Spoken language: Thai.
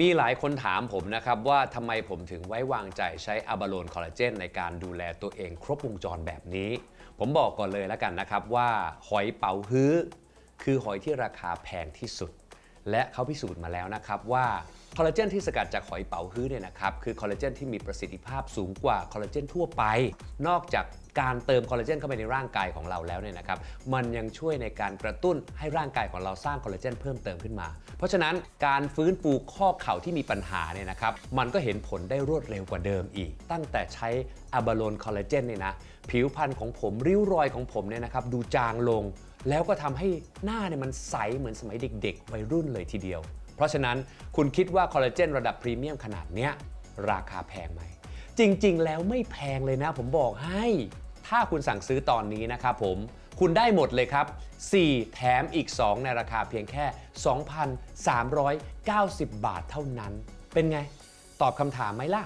มีหลายคนถามผมนะครับว่าทำไมผมถึงไว้วางใจใช้อะบาโลนคอลลาเจนในการดูแลตัวเองครบวงจรแบบนี้ ผมบอกก่อนเลยแล้วกันนะครับว่าหอยเป๋าฮื้อ คือหอยที่ราคาแพงที่สุด และเขาพิสูจน์มาแล้วนะครับว่า คอลลาเจนที่สกัดจากหอยเป๋าฮื้อเนี่ยนะครับคือคอลลาเจนที่มีประสิทธิภาพสูงกว่าคอลลาเจนทั่วไป นอกจากการเติมคอลลาเจนเข้าไปในร่างกายของเราแล้วเนี่ยนะครับมันยังช่วยในการกระตุ้นให้ร่างกายของเราสร้างคอลลาเจนเพิ่มเติมขึ้นมา เพราะฉะนั้นการฟื้นฟูข้อเข่าที่มีปัญหาเนี่ยนะครับมันก็เห็นผลได้รวดเร็วกว่าเดิมอีก ตั้งแต่ใช้อะบาโลนคอลลาเจนเนี่ยนะผิวพรรณของผมริ้วรอยของผมเนี่ยนะครับดูจางลง แล้วก็ทำให้หน้าเนี่ยมันใสเหมือนสมัยเด็ก ๆ วัยรุ่นเลยทีเดียว เพราะฉะนั้นคุณคิดว่าคอลลาเจนระดับพรีเมียมขนาดเนี้ยราคาแพงไหม จริง ๆ แล้วไม่แพงเลยนะ ผมบอกให้ ถ้าคุณสั่งซื้อตอนนี้นะครับผมคุณได้หมดเลยครับ 4 แถมอีก 2 ในราคาเพียงแค่ 2,390 บาทเท่านั้น เป็นไง ตอบคำถามไหมล่ะ